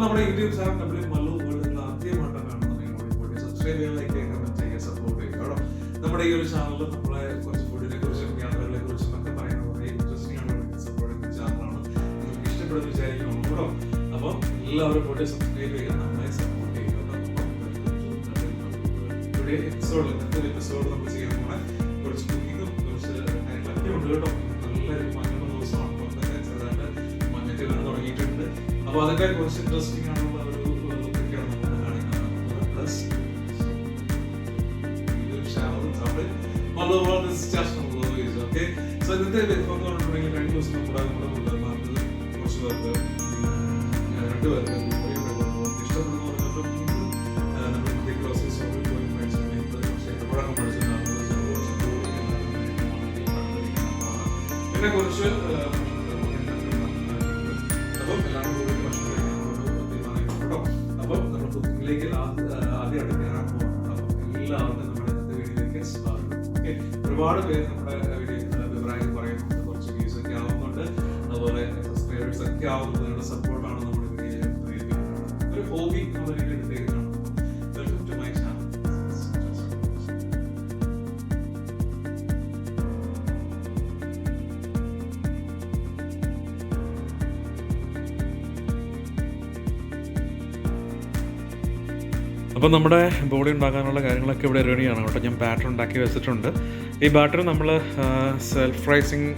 നമ്മുടെ YouTube channel W Mallu world ആദ്യമായിട്ടാണ് കാണുന്നത് സബ്സ്ക്രൈബ് ചെയ്യാൻ ലൈക്ക് ചെയ്യുക കമന്റ് ചെയ്യുക സപ്പോർട്ട് ചെയ്യുക കേട്ടോ. നമ്മുടെ ഈ ഒരു ചാനലിൽ നമ്മളെ കുറച്ച് ഫുഡിനെ കുറിച്ചും യാത്രകളെ കുറിച്ചും ഒക്കെ പറയുന്ന വളരെ ഇൻട്രസ്റ്റിംഗ് ആണ് സപ്പോർട്ട് ചാനലാണ് നിങ്ങൾക്ക് ഇഷ്ടപ്പെടുന്ന വിചാരിക്കണം കേട്ടോ. അപ്പം എല്ലാവരും പോയിട്ട് സബ്സ്ക്രൈബ് ചെയ്യുക നമ്മളെ സപ്പോർട്ട് ചെയ്യുക എപ്പിസോഡിൽ എപ്പിസോഡ് നമ്മൾ ചെയ്യാൻ പോണ കുറച്ച് കുക്കിങ്ങും കുറച്ച് കാര്യങ്ങളൊക്കെ ഉണ്ട് കേട്ടോ. അപ്പോൾ അതൊക്കെ കുറച്ച് ഇൻട്രസ്റ്റിംഗ് ആണുള്ള ഒരു കാണിക്കുന്നത് പ്ലസ്? So ഇന്നത്തെ വിഭവം പറഞ്ഞിട്ടുണ്ടെങ്കിൽ കഴിഞ്ഞ ദിവസം നമ്മുടെ നമ്മുടെ കൊണ്ടുവന്നത് കുറച്ച് പേർക്ക് രണ്ട് പേർക്ക് ഇഷ്ടപ്പെടുന്നു പറഞ്ഞപ്പോൾ പുതിയ ഗ്രോസറി സ്റ്റോറിൽ പോയി. So കുറച്ച് പൂരി ഉണ്ടായിരുന്നു. പിന്നെ കുറച്ച് ഒരുപാട് പേര് നമ്മുടെ വീഡിയോ അഭിപ്രായം പറയുന്നുണ്ട്. കുറച്ച് വ്യൂസ് ഒക്കെ ആവുന്നുണ്ട്. അതുപോലെ സബ്സ്ക്രൈബേഴ്സ് ഒക്കെ ആവുന്നു നിങ്ങളുടെ സപ്പോർട്ടാണ് നമ്മുടെ ഒരു ഹോബി എന്നുള്ള രീതിയിൽ എടുത്തേക്കാണ് അപ്പോൾ നമ്മുടെ ബോഡി ഉണ്ടാക്കാനുള്ള കാര്യങ്ങളൊക്കെ ഇവിടെ റെഡിയാണ് കേട്ടോ. ഞാൻ ബാറ്റർ ഉണ്ടാക്കി വെച്ചിട്ടുണ്ട്. ഈ ബാറ്റർ നമ്മൾ സെൽഫ് റൈസിങ്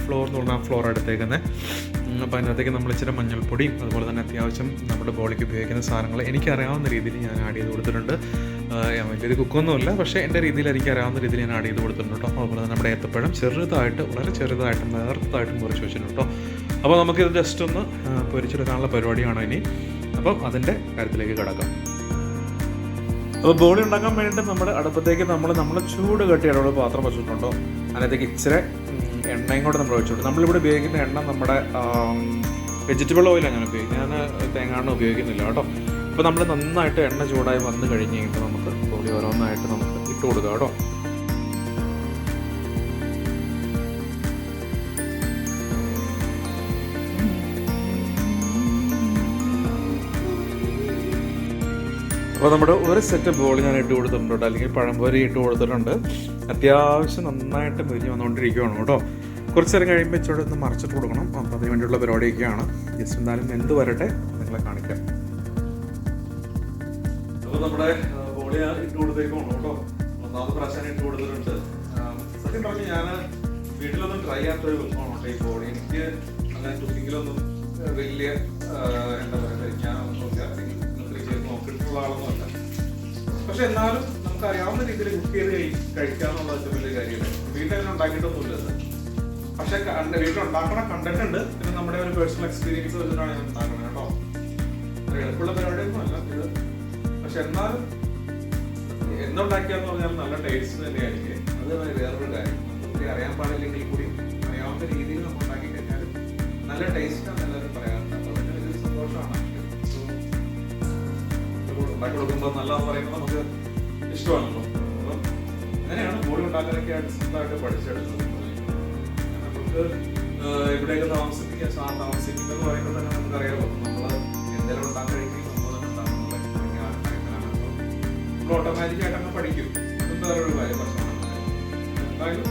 ഫ്ലോർ എന്ന് പറഞ്ഞാൽ ഫ്ലോർ എടുത്തേക്കുന്നത് അപ്പോൾ അതിനകത്തേക്ക് നമ്മൾ ഇച്ചിരി മഞ്ഞൾപ്പൊടിയും അതുപോലെ തന്നെ അത്യാവശ്യം നമ്മുടെ ബോഡിക്ക് ഉപയോഗിക്കുന്ന സാധനങ്ങൾ എനിക്കറിയാവുന്ന രീതിയിൽ ഞാൻ ആഡ് ചെയ്ത് കൊടുത്തിട്ടുണ്ട്. വലിയൊരു കുക്കൊന്നുമില്ല പക്ഷേ എന്റെ രീതിയിൽ എനിക്ക് അറിയാവുന്ന രീതിയിൽ ഞാൻ ആഡ് ചെയ്ത് കൊടുത്തിട്ടുണ്ട് കേട്ടോ. അതുപോലെ തന്നെ നമ്മുടെ ഏത്തപ്പഴം ചെറുതായിട്ട് വളരെ ചെറുതായിട്ടും നേർത്തായിട്ടും കുറച്ച് വെച്ചിട്ടുണ്ട് കേട്ടോ. അപ്പോൾ നമുക്കിത് ജസ്റ്റ് ഒന്ന് പൊരിച്ചെടുക്കാനുള്ള പരിപാടിയാണോ ഇനി? അപ്പം അതിന്റെ കാര്യത്തിലേക്ക് കിടക്കാം. അപ്പോൾ ബോളി ഉണ്ടാക്കാൻ വേണ്ടിയിട്ട് നമ്മുടെ അടുപ്പത്തേക്ക് നമ്മൾ നമ്മൾ ചൂട് കെട്ടിയുള്ള പാത്രം വെച്ചിട്ടുണ്ടോ? അതിനകത്തേക്ക് ഇച്ചിരി എണ്ണയും കൂടെ നമ്മൾ ഒഴിച്ചിട്ടുണ്ട് നമ്മളിവിടെ ഉപയോഗിക്കുന്ന എണ്ണ നമ്മുടെ വെജിറ്റബിൾ ഓയിലാണ് ഞാൻ ഉപയോഗിക്കുന്നത്. ഞാൻ തേങ്ങാണ്ണ ഉപയോഗിക്കുന്നില്ല കേട്ടോ. അപ്പോൾ നമ്മൾ നന്നായിട്ട് എണ്ണ ചൂടായി വന്നു കഴിഞ്ഞ് കഴിയുമ്പോൾ നമുക്ക് ബോളി ഓരോന്നായിട്ട് നമുക്ക് ഇട്ട് കൊടുക്കാം കേട്ടോ. അപ്പോൾ നമ്മുടെ ഒരു സെറ്റ് ബോൾ ഞാൻ ഇട്ട് കൊടുത്തിട്ടുണ്ട് അല്ലെങ്കിൽ പഴംപൊരി ഇട്ട് കൊടുത്തിട്ടുണ്ട്. അത്യാവശ്യം നന്നായിട്ട് മുരിഞ്ഞ് വന്നുകൊണ്ടിരിക്കുകയാണ് കേട്ടോ. കുറച്ച് നേരം കഴിയുമ്പോൾ ഇച്ചിരി ഒന്ന് മറിച്ചിട്ട് കൊടുക്കണം. അപ്പോൾ അതിന് വേണ്ടിയുള്ള പരിപാടിയൊക്കെയാണ്. ജസ്റ്റ് എന്തായാലും എന്ത് വരട്ടെ. നിങ്ങളെ കാണിക്കാം. അപ്പോൾ നമ്മുടെ ബോളി ഇട്ട് കൊടുത്തേക്കാണ് കേട്ടോ. ഒന്നാമത് പ്രാവശ്യം ഇട്ട് കൊടുത്തിട്ടുണ്ട്. സത്യം പറഞ്ഞാൽ ഞാൻ വീട്ടിലൊന്നും ട്രൈ ചെയ്യാത്തൊരു വിഭവമാണ് ഈ ബോളി എനിക്ക് അങ്ങനെ കുക്കിങ്ങിലൊന്നും വലിയ എന്താ പറയുക ഞാൻ ഒന്നും ഇങ്ങനത്തെ ആളൊന്നുമല്ല പക്ഷെ എന്നാലും നമുക്ക് അറിയാവുന്ന രീതിയിൽ കുക്ക് ചെയ്ത് കഴി- കഴിക്കാന്നുള്ള ഏറ്റവും വലിയ കാര്യമാണ് വീട്ടിൽ അങ്ങനെ ഉണ്ടാക്കിയിട്ടൊന്നുമില്ല പക്ഷെ വീട്ടിൽ ഉണ്ടാക്കണ കണ്ടിട്ടുണ്ട് പിന്നെ നമ്മുടെ ഒരു പേഴ്സണൽ എക്സ്പീരിയൻസ് വെച്ചിട്ടാണ് ഞാൻ ഉണ്ടാക്കുന്നത് കേട്ടോ. എളുപ്പമുള്ള പരിപാടിയൊന്നും അല്ല ഇത്. പക്ഷെ എന്നാലും എന്തുണ്ടാക്കിയാന്ന് പറഞ്ഞാൽ നല്ല ടേസ്റ്റ് തന്നെയായിരിക്കും. അത് വേറൊരു കാര്യം. നമുക്ക് അറിയാൻ പാടില്ലെങ്കിൽ കൂടി അറിയാവുന്ന രീതിയിൽ നമ്മൾ ഉണ്ടാക്കി കഴിഞ്ഞാൽ നല്ല ടേസ്റ്റ് ആണ് എല്ലാവരും പറയാറുണ്ട്. അപ്പൊ അതിന് വലിയൊരു സന്തോഷമാണ്. ഉണ്ടാക്കി കൊടുക്കുമ്പോൾ നല്ലതെന്ന് പറയുമ്പോൾ നമുക്ക് ഇഷ്ടമാണല്ലോ. അപ്പം അങ്ങനെയാണ് ബോഡി ഉണ്ടാക്കാനൊക്കെ ആയിട്ട് സ്വന്തമായിട്ട് പഠിച്ചെടുക്കുന്നത് നമുക്ക് ഇവിടെയൊക്കെ താമസിപ്പിക്കാൻ സാർ താമസിക്കുന്നത് പറയുമ്പോൾ തന്നെ നമുക്കറിയാമല്ലോ നമ്മൾ എന്തെങ്കിലും ഉണ്ടാക്കാൻ കഴിക്കും നമ്മൾ ഓട്ടോമാറ്റിക് ആയിട്ട് അങ്ങ് പഠിക്കും. അതും വേറൊരു കാര്യം പ്രശ്നമാണ്. എന്തായാലും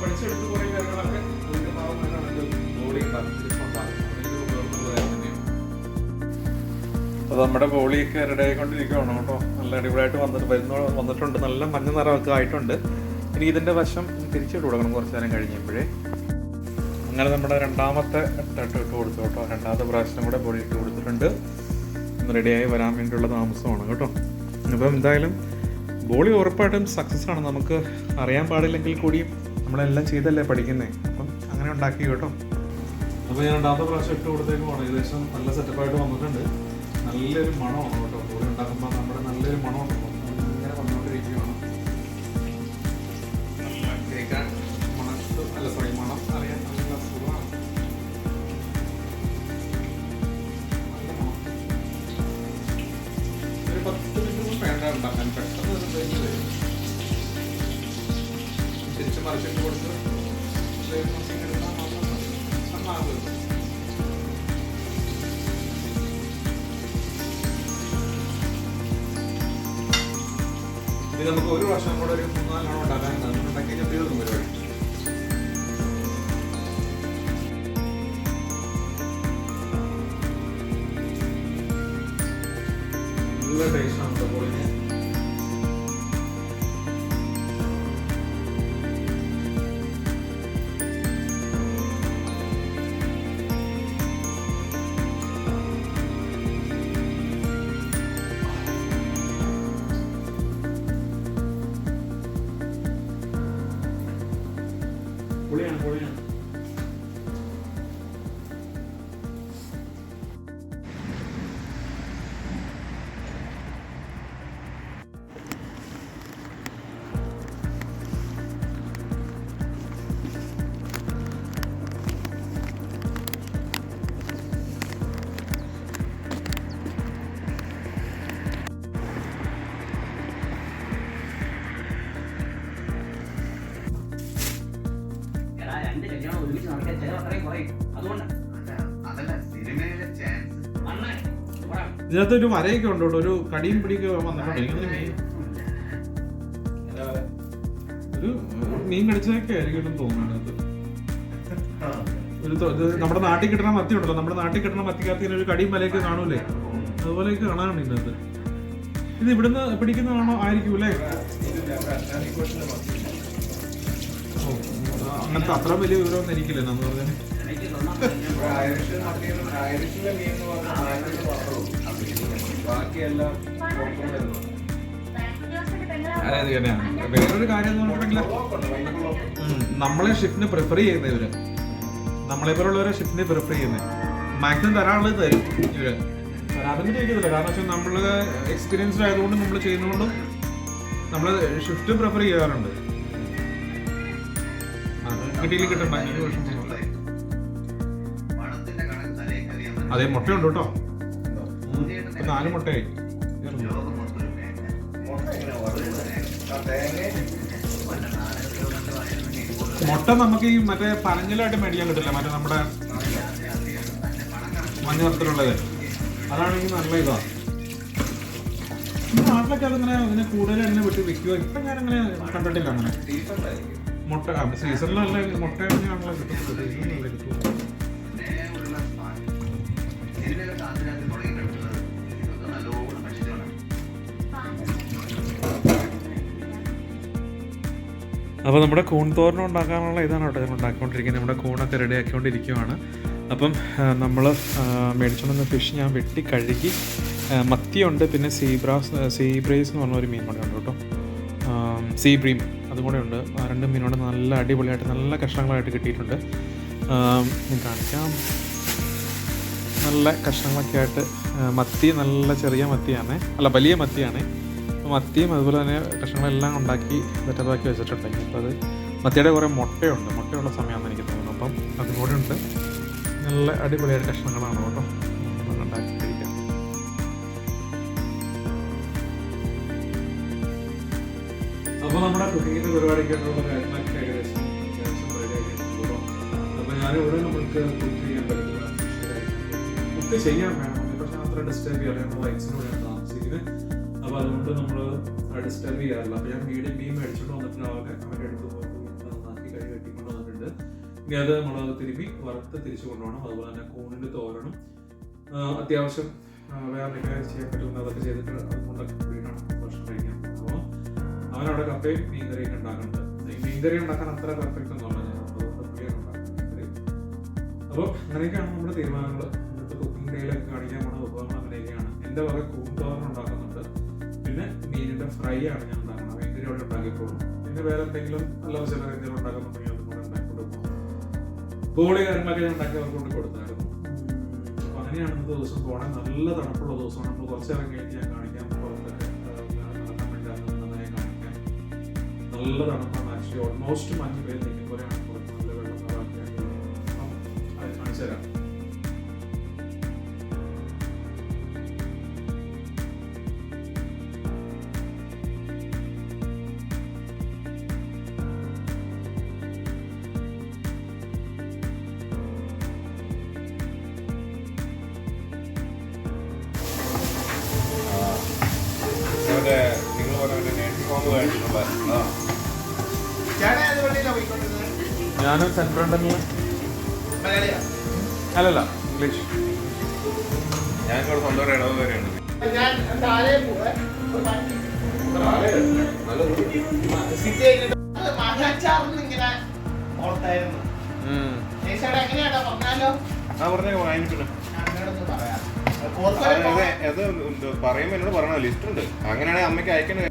പഠിച്ചെടുത്ത് കുറേ കാര്യങ്ങളൊക്കെ ഉപയോഗിക്കാവുന്നതാണ് ബോഡി ഉണ്ടാക്കുന്നതിൽ അത് നമ്മുടെ ബോളിയൊക്കെ റെഡി ആയിക്കൊണ്ടിരിക്കുകയാണ് കേട്ടോ. നല്ല അടിപൊളിയായിട്ട് വന്നിട്ട് വരുന്ന വന്നിട്ടുണ്ട്. നല്ല മഞ്ഞ നിറമൊക്കെ ആയിട്ടുണ്ട്. ഇനി ഇതിന്റെ വശം തിരിച്ചിട്ട് കൊടുക്കണം കുറച്ച് നേരം കഴിഞ്ഞപ്പോഴേ. അങ്ങനെ നമ്മുടെ രണ്ടാമത്തെ തട്ട് ഇട്ട് കൊടുത്തു കേട്ടോ. രണ്ടാമത്തെ പ്രാവശ്യം കൂടെ ബോളി ഇട്ട് കൊടുത്തിട്ടുണ്ട്. റെഡിയായി വരാൻ വേണ്ടിയുള്ള താമസമാണ് കേട്ടോ. അപ്പം എന്തായാലും ബോളി ഉറപ്പായിട്ടും സക്സസ് ആണ്. നമുക്ക് അറിയാൻ പാടില്ലെങ്കിൽ കൂടിയും നമ്മളെല്ലാം ചെയ്തല്ലേ പഠിക്കുന്നത് അപ്പം അങ്ങനെ ഉണ്ടാക്കി കേട്ടോ. അപ്പോൾ ഞാൻ രണ്ടാമത്തെ പ്രാവശ്യം ഇട്ട് കൊടുത്തേക്കുമാണ് ഏകദേശം നല്ല സെറ്റപ്പായിട്ട് വന്നിട്ടുണ്ട്. നല്ലൊരു മണമാണ് കേട്ടോ. പൂരി ഉണ്ടാക്കുമ്പോൾ നമ്മുടെ നല്ലൊരു മണമാണ്. ഇങ്ങനെ വന്നുകൊണ്ടിരിക്കുകയാണ് കേൾക്കാൻ അല്ല സോറി മണം അറിയാൻ നല്ല പെട്ടെന്ന് ഒരു മറിച്ചിട്ട് കൊടുത്ത് മാത്രം മതി. നന്നാകും ഇത് നമുക്ക് ഒരു വർഷം കൂടെ ഒരു മൂന്നാലെണ്ണം ഉണ്ടാക്കാൻ ഉണ്ടാക്കി തീർന്നു പരിപാടി നല്ല ടേസ്റ്റാണ് ഇതിനകത്ത് ഒരു വരയൊക്കെ ഉണ്ട് ഒരു കടിയും പിടിയൊക്കെ വന്നിട്ടുണ്ട് ഒരു മീൻ കടിച്ചതൊക്കെ ആയിരിക്കും തോന്നുന്നത് അത് ഒരു നമ്മുടെ നാട്ടിൽ കിട്ടുന്ന മത്തി ഉണ്ടല്ലോ നമ്മുടെ നാട്ടിൽ കിട്ടുന്ന മത്തിക്കകത്ത് ഇങ്ങനെ ഒരു കടിയും വലയൊക്കെ കാണൂലേ? അതുപോലെയൊക്കെ കാണാനുണ്ട് ഇതിനകത്ത്. ഇത് ഇവിടുന്ന് പിടിക്കുന്നതാണോ ആയിരിക്കും അല്ലേ? അങ്ങനത്തെ അത്ര വലിയ വിവരമൊന്നും എനിക്കില്ല എന്ന് പറഞ്ഞാൽ വേറൊരു കാര്യം നമ്മളെ ഷിഫ്റ്റിന് പ്രിഫർ ചെയ്യുന്ന ഇവർ. നമ്മളെ പോലുള്ളവരെ ഷിഫ്റ്റിന് പ്രിഫർ ചെയ്യുന്നത് മാക്സിമം തരാനുള്ളത് തരും ഇവർ. തരാതെന്ന് ചോദിക്കത്തില്ല. കാരണം വെച്ചാൽ നമ്മൾ എക്സ്പീരിയൻസ്ഡ് ആയതുകൊണ്ട് നമ്മൾ ചെയ്യുന്നതുകൊണ്ടും നമ്മൾ ഷിഫ്റ്റ് പ്രിഫർ ചെയ്യാറുണ്ട്. കിട്ടിയില്ല കിട്ടണ്ട അതിന് വിഷമമൊന്നുമില്ല. അതെ മുട്ടയുണ്ട് കേട്ടോ. നാല് മുട്ടയായി. മുട്ട നമുക്ക് ഈ മറ്റേ പനഞ്ഞലായിട്ട് മേടിക്കാൻ കിട്ടില്ല. മറ്റേ നമ്മുടെ മഞ്ഞ നിറത്തിലുള്ളത്. അതാണെങ്കിൽ നല്ല ഇതാ. നാട്ടിലൊക്കെ അതിങ്ങനെ ഇതിനെ കൂടുതൽ എണ്ണ വിട്ട് വെക്കുക ഇപ്പൊ ഞാൻ അങ്ങനെ. കണ്ടിട്ടില്ല അങ്ങനെ. മുട്ട സീസണിലല്ല മുട്ട ഭക്ഷിച്ചോണം അപ്പോൾ നമ്മുടെ കൂൺ തോരൻ ഉണ്ടാക്കാനുള്ള ഇതാണ് കേട്ടോ ഞാൻ ഉണ്ടാക്കിക്കൊണ്ടിരിക്കുന്നത്. നമ്മുടെ കൂണൊക്കെ റെഡി ആക്കിക്കൊണ്ടിരിക്കുവാണ് അപ്പം നമ്മൾ മേടിച്ചുകൊണ്ടുവന്ന ഫിഷ് ഞാൻ വെട്ടി കഴുകി മത്തിയുണ്ട്. പിന്നെ സീബ്രാസ് സീബ്രേസ് എന്ന് പറഞ്ഞ ഒരു മീൻ കൂടെ ഉണ്ട് കേട്ടോ. സീ ബ്രീം അതും കൂടെ ഉണ്ട് രണ്ട് മീനോട് നല്ല അടിപൊളിയായിട്ട് നല്ല കഷ്ണങ്ങളായിട്ട് കിട്ടിയിട്ടുണ്ട്. ഞാൻ കാണിക്കാം. നല്ല കഷ്ണങ്ങളൊക്കെ ആയിട്ട് മത്തി നല്ല ചെറിയ മത്തിയാണ്. അല്ല വലിയ മത്തിയാണ്. മത്തിയും അതുപോലെ തന്നെ കഷ്ണങ്ങളെല്ലാം ഉണ്ടാക്കി സെറ്റപ്പാക്കി വെച്ചിട്ടുണ്ട്. അപ്പോൾ അത് മത്തിയുടെ കുറേ മുട്ടയുണ്ട്. മുട്ടയുള്ള സമയമാണെന്ന് എനിക്ക് തോന്നുന്നു. അപ്പം അതും കൂടെ ഉണ്ട് നല്ല അടിപൊളിയായിട്ട് കഷ്ണങ്ങളാണ് കേട്ടോ. അപ്പോൾ നമ്മുടെ കുക്കിങ്ങിന്റെ പരിപാടിക്കായിട്ടുള്ള കാര്യങ്ങളൊക്കെ ഏകദേശം ഏകദേശം കേട്ടോ. അപ്പോൾ ഞാനിവിടെ നമുക്ക് കുക്ക് ചെയ്യാൻ പറ്റില്ല കുക്ക് ചെയ്യാൻ വേണം. പക്ഷെ അത്ര ഡിസ്റ്റർബ് ചെയ്യാറില്ല നമ്മൾ വൈറ്റ്സിനോടെയാണ് താമസിക്കുന്നത്. അപ്പോൾ അതുകൊണ്ട് നമ്മൾ ഡിസ്റ്റർബ് ചെയ്യാറില്ല. അപ്പോൾ ഞാൻ മീഡിയം മീൻ മേടിച്ചിട്ട് വന്നിട്ട് രാവിലെ അവരുടെ അടുത്ത് നന്നാക്കി കൈ കെട്ടിക്കൊണ്ട് വന്നിട്ടുണ്ട്. ഇനി അത് നമ്മൾ തിരുമ്പി വറുത്ത് തിരിച്ചു കൊണ്ടുപോകണം. അതുപോലെ തന്നെ കൂണിന്റെ തോരണം അത്യാവശ്യം വേറെ ചെയ്യാൻ പറ്റുന്ന അതൊക്കെ ചെയ്തിട്ട് അതുകൊണ്ടൊക്കെ കൂടിയിട്ടാണ് ഭക്ഷണം അപ്പോൾ അവനവിടെ കപ്പയും മീൻകറിയൊക്കെ ഉണ്ടാക്കുന്നുണ്ട്. ഈ മീൻകറി ഉണ്ടാക്കാൻ അത്ര പെർഫെക്റ്റ് ഒന്നും അല്ല. ഞാൻ അപ്പോൾ അങ്ങനെയൊക്കെയാണ് നമ്മുടെ തീരുമാനങ്ങൾ ഇന്നത്തെ കുക്കിംഗ് ഡേയിലൊക്കെ കാണിക്കാൻ പോണ വിഭവങ്ങൾ അങ്ങനെയൊക്കെയാണ്. എന്റെ വക കൂന്തോറൻ ഉണ്ടാക്കുന്നുണ്ട്. പിന്നെ മീനിന്റെ ഫ്രൈ ആണ് ഞാൻ ഉണ്ടാക്കുന്നത്. മീൻകറി അവിടെ ഉണ്ടാക്കിക്കോളും പിന്നെ വേറെ എന്തെങ്കിലും നല്ല ചില എന്തെങ്കിലും ഉണ്ടാക്കുന്നുണ്ടെങ്കിൽ അതും കൂടെ ഉണ്ടാക്കി പോകും ബോളി കാര്യങ്ങളൊക്കെ ഞാൻ ഉണ്ടാക്കി അവർക്ക് കൊണ്ട് കൊടുത്തായിരുന്നു. അപ്പോൾ അങ്ങനെയാണ് ഇന്നത്തെ ദിവസം പോകണം നല്ല തണുപ്പുള്ള ദിവസമാണ്. നമ്മൾ കുറച്ച് ഇറങ്ങി കഴിഞ്ഞ് ഞാൻ കാണിക്കാം. നല്ല തണുപ്പാണ് ആക്ച്വലി ഓൾമോസ്റ്റ് മഞ്ഞ് പേര് നിൽക്കുമ്പോഴാണ് പുറത്ത് നല്ല വെള്ളം കാണിച്ചു തരാം. നിങ്ങളുടെ നിങ്ങൾ പറഞ്ഞ നേഴ്സിംഗ് ഹോം കഴിഞ്ഞിട്ടുള്ള ഞാനും സെൻട്രൽ മലയാളിയാ. അല്ലല്ല ഇംഗ്ലീഷ്. ഞാൻ ഇവിടെ സ്വന്തം ഇടവ് വരെയാണ് പറയുമ്പോ എന്നോട് പറയണ ലിസ്റ്റ് ഉണ്ട്. അങ്ങനെയാണെങ്കിൽ അമ്മയ്ക്ക് അയക്കണ.